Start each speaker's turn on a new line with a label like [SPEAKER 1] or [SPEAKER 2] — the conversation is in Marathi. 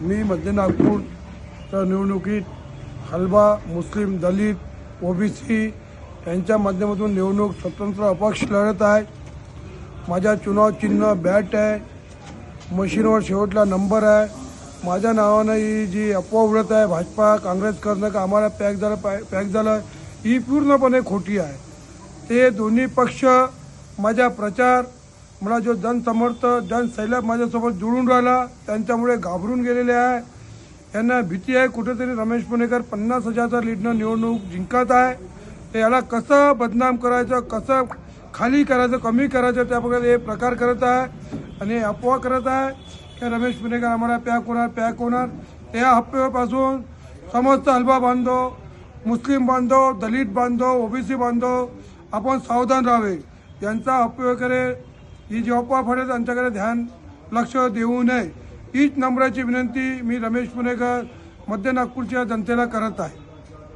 [SPEAKER 1] मी मध्य नागपूरच्या निवडणुकीत हलबा मुस्लिम दलित ओबीसी यांच्या माध्यमातून निवडणूक स्वतंत्र अपक्ष लढत आहे. माझ्या चुनाव चिन्ह बॅट आहे. मशीनवर शेवटला नंबर आहे. माझ्या नावानं ही जी अफवा उडत आहे भाजपा काँग्रेस करणं का आम्हाला पॅक झालं पॅ- पॅक झालं ही पूर्णपणे खोटी आहे. ते दोन्ही पक्ष माझ्या प्रचार मला जो जनसमर्थ जनसैलाब माझ्यासोबत जुळून राहिला त्यांच्यामुळे घाबरून गेलेले आहे. यांना भीती आहे कुठेतरी रमेश पुणेकर पन्नास हजारचा लीडनं निवडणूक जिंकत आहे. तर याला कसं बदनाम करायचं कसं खाली करायचं कमी करायचं त्याबद्दल हे प्रकार करत आहे आणि हे अफवा करत आहे. की रमेश पुणेकर आम्हाला पॅक होणार पॅक होणार त्या अफवेपासून समस्त हलवा बांधव मुस्लिम बांधव दलित बांधव ओबीसी बांधव आपण सावधान राहावे. यांचा अफवेकडे ही जेव्हा अफवा आमच्याकडे त्यांच्याकडे ध्यान लक्ष देऊ नये हीच नम्राची विनंती मी रमेश पुणेकर मध्य नागपूरच्या जनतेला करत आहे.